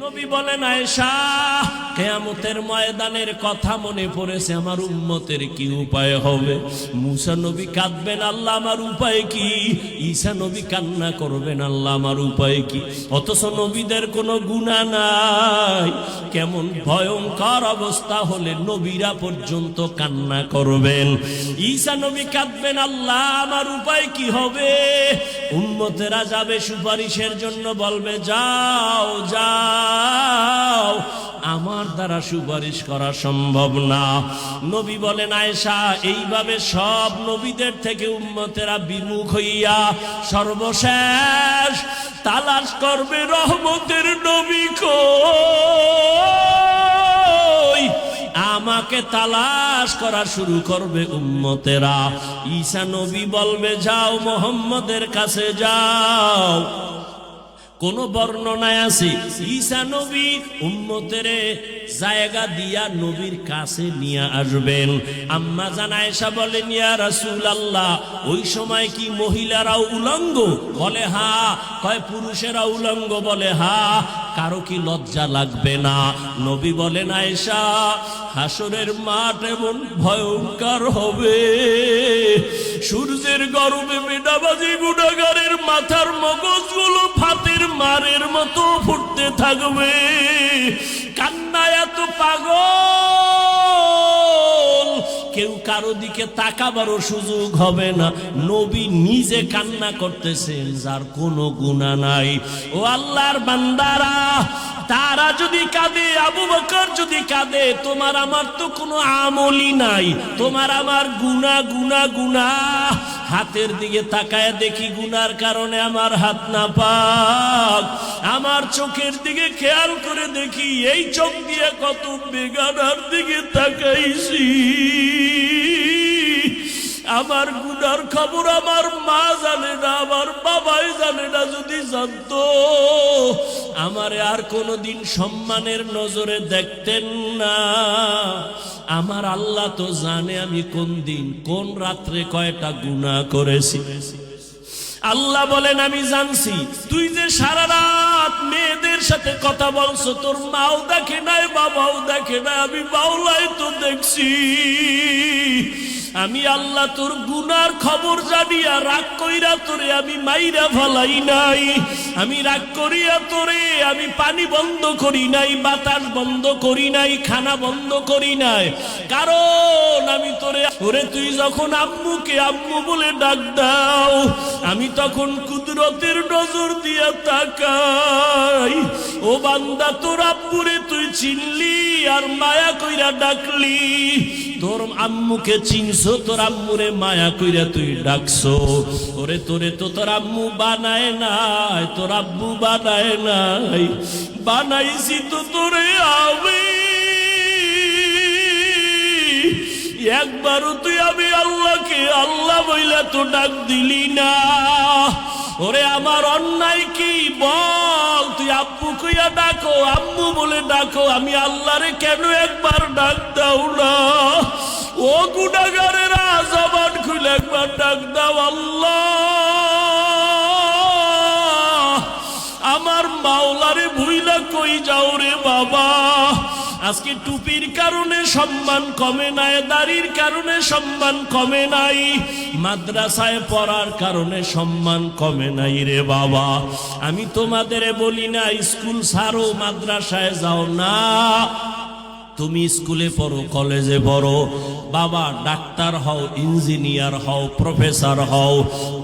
নবী বলেন আয়েশা কেয়ামতের ময়দানের কথা মনে পড়েছে, আমার উম্মতের কি উপায় হবে? মুসা নবী কাঁদবেন, আল্লাহ আমার উপায় কি? ঈসা নবী কান্না করবেন, আল্লাহ আমার উপায় কি? অথচ নবীদের কোনো গুণা নাই। কেমন ভয়ঙ্কর অবস্থা হলে নবীরা পর্যন্ত কান্না করবেন। ঈসা নবী কাঁদবেন, আল্লাহ আমার উপায় কি হবে? উম্মতেরা যাবে সুপারিশের জন্য বলবে, যাও যাও। আমার দ্বারা সুপারিশ করা সম্ভব না। নবী বলেন, আয়েশা, এইভাবে সব নবীদের থেকে উম্মতেরা বিমুখ হইয়া সর্বশেষ তালাশ করবে রহমতের নবী কই? আমাকে তালাশ করা শুরু করবে উম্মতেরা। ঈসা নবী বলবে, যাও মোহাম্মদের কাছে যাও। কোন বর্ণনায় আছে, ঈসা নবী উম্মতের জায়গা দিয়া নবীর কাছে নিয়ে আসবেন। আম্মা জানায়সা বলেন, ইয়া রাসূল আল্লাহ ওই সময় কি মহিলারাও উলঙ্গ? বলে, হা। কয়, পুরুষেরা উলঙ্গ? বলে, হা। কারও কি লজ্জা লাগবে না? নবী বলেন, আয়েশা, হাসরের মাঠ এমন ভয়ঙ্কর হবে। সূর্যের গরমে মেডাবাজি গুণাগারের মাথার মগজগুলো মারের মতো ফুটতে থাকবে। কান্নায় এত পাগল। কেউ কারও দিকে তাকাবারও সুযোগ হবে না। নবী নিজে কান্না করতেছেন, যার কোনো গুণা নাই। ও আল্লাহর বান্দারা, তারা যদি কাঁদে, আবু বকর যদি কাঁদে, তোমার আমার তো কোনো আমলই নাই। তোমার আমার গুনা গুনা গুনা হাতের দিকে তাকায় দেখি গুনার কারণে আমার হাত না পাক আমার চোখের দিকে খেয়াল করে দেখি এই চোখ দিয়ে কত বেগানার দিকে তাকাইছি। আমার গুনার খবর আমার মা জানে না, আমার বাবাই জানে না, যদি জানতো, আমার আর কোনোদিন সম্মানের নজরে দেখতেন না। আমার আল্লাহ তো জানে আমি কোন দিন, কোন রাত্রে কয়টা গুণা করেছি। আল্লাহ বলেন, আমি জানছি, তুই যে সারা রাত মেয়েদের সাথে কথা বলছো, তোর মাও দেখে নাই, বাবাও দেখে নাই, আমি বাউলাই তো দেখছি। আমি আল্লাহ তোর গুনার খবর জানিয়া রাগ কইরা তোরে আমি মাইরা ফালাই নাই। আমি রাগ করিয়া তোরে আমি পানি বন্ধ করি নাই, বাতাস বন্ধ করি নাই, খানা বন্ধ করি নাই। কারণ আমি তোরে, ওরে তুই যখন আম্মুকে আম্মু বলে ডাক দাও, আমি তখন কুদরতের নজর দিয়া তাকাই। ও বান্দা, তোর আব্বুরে তুই চিনলি আর মায়া কইরা ডাকলি। তোর আম্মুকে চিনছো, তোর আম্মুরে মায়া কইরা তুই ডাকছো। ওরে তোরে তো তোর আম্মু বানায় নাই, তোর আব্বু বানায় নাই। বানাইছি তো তোরে আমি। একবারও তুই আমি আল্লাহকে আল্লাহ বইলা তো ডাক দিলি না। ওরে আমার অন্যায় কি বল? তুই আব্বু কইয়া ডাকো, আম্মু বলে ডাকো, আমি আল্লাহরে কেন একবার ডাক দাও না? ও গুডাগারেরা জবান খুলে একবার ডাক দাও আল্লাহ। আমার মাওলারে ভুইলা কই যাও রে বাবা? আজকে টুপির কারণে সম্মান কমে নাই, দাড়ির কারণে সম্মান কমে নাই, মাদ্রাসায় পড়ার কারণে সম্মান কমে নাই রে বাবা। আমি তোমাদের বলি না, স্কুল ছাড়ো, মাদ্রাসায় যাও না। তুমি স্কুলে পড়ো, কলেজে পড়ো, বাবা ডাক্তার হও, ইঞ্জিনিয়ার হও, প্রফেসর হও,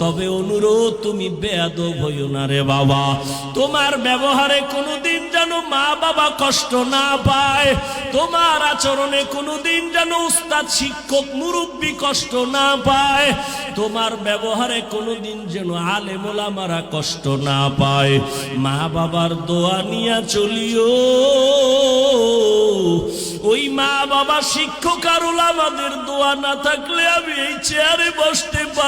তবে অনুরোধ তুমি বেয়াদ হইও না রে বাবা। তোমার ব্যবহারে কোনোদিন যেন মা বাবা কষ্ট না পায়, তোমার আচরণে কোনোদিন যেন উস্তাদ, শিক্ষক, মুরব্বী কষ্ট না পায়, তোমার ব্যবহারে কোনোদিন যেন আলে মোলামারা কষ্ট না পায়। মা বাবার দোয়া নিয়া চলিও। মা বাবা শিক্ষক আর আমাদের দোয়া না থাকলে আমি এই চেয়ারে বসতে পারব